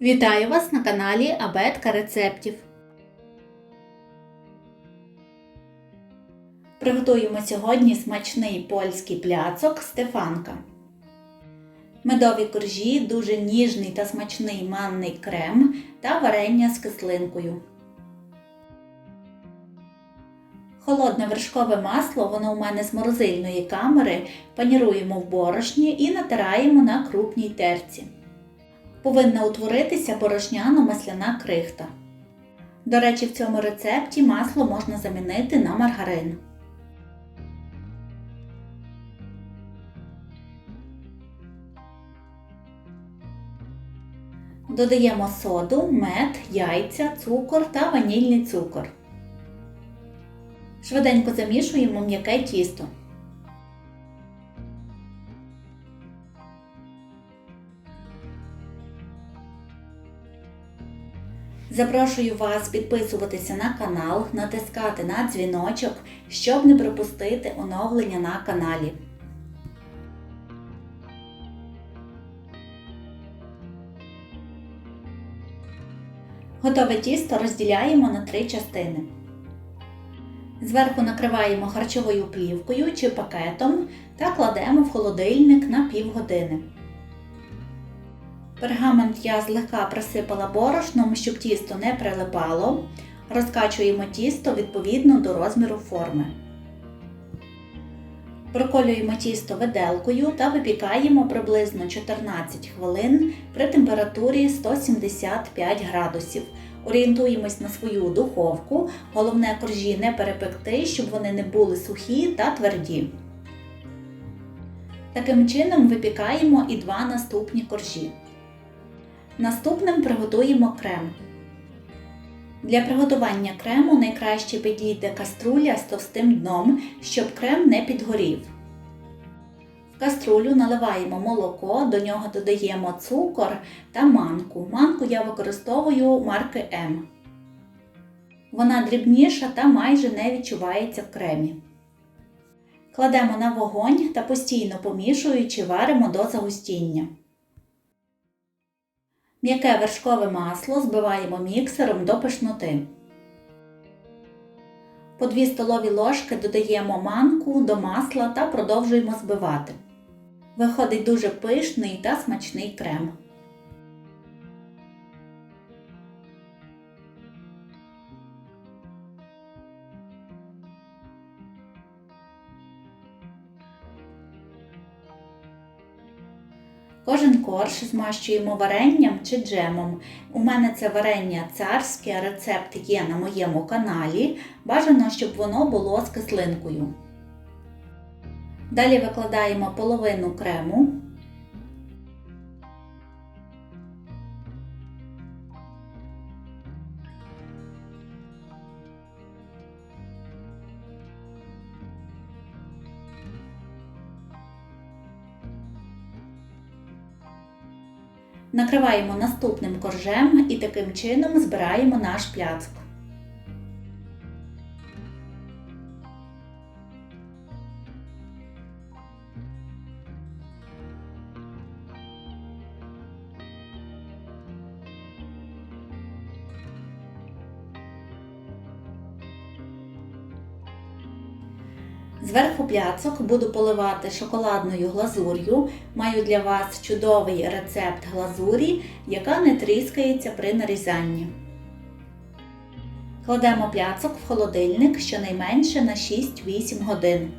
Вітаю вас на каналі Абетка рецептів. Приготуємо сьогодні смачний польський пляцок Стефанка. Медові коржі, дуже ніжний та смачний манний крем та варення з кислинкою. Холодне вершкове масло, воно у мене з морозильної камери, паніруємо в борошні і натираємо на крупній терці. Повинна утворитися борошняно-масляна крихта. До речі, в цьому рецепті масло можна замінити на маргарин. Додаємо соду, мед, яйця, цукор та ванільний цукор. Швиденько замішуємо м'яке тісто. Запрошую вас підписуватися на канал, натискати на дзвіночок, щоб не пропустити оновлення на каналі. Готове тісто розділяємо на три частини. Зверху накриваємо харчовою плівкою чи пакетом та кладемо в холодильник на півгодини. Пергамент я злегка присипала борошном, щоб тісто не прилипало. Розкачуємо тісто відповідно до розміру форми. Проколюємо тісто виделкою та випікаємо приблизно 14 хвилин при температурі 175 градусів. Орієнтуємось на свою духовку. Головне коржі не перепекти, щоб вони не були сухі та тверді. Таким чином випікаємо і два наступні коржі. Наступним приготуємо крем. Для приготування крему найкраще підійде каструля з товстим дном, щоб крем не підгорів. В каструлю наливаємо молоко, до нього додаємо цукор та манку. Манку я використовую марки М. Вона дрібніша та майже не відчувається в кремі. Кладемо на вогонь та постійно помішуючи варимо до загустіння. М'яке вершкове масло збиваємо міксером до пишноти. По 2 столові ложки додаємо манку до масла та продовжуємо збивати. Виходить дуже пишний та смачний крем. Кожен корж змащуємо варенням чи джемом. У мене це варення царське, рецепт є на моєму каналі. Бажано, щоб воно було з кислинкою. Далі викладаємо половину крему. Накриваємо наступним коржем і таким чином збираємо наш пляцок. Зверху пляцок буду поливати шоколадною глазур'ю. Маю для вас чудовий рецепт глазурі, яка не тріскається при нарізанні. Кладемо пляцок в холодильник щонайменше на 6-8 годин.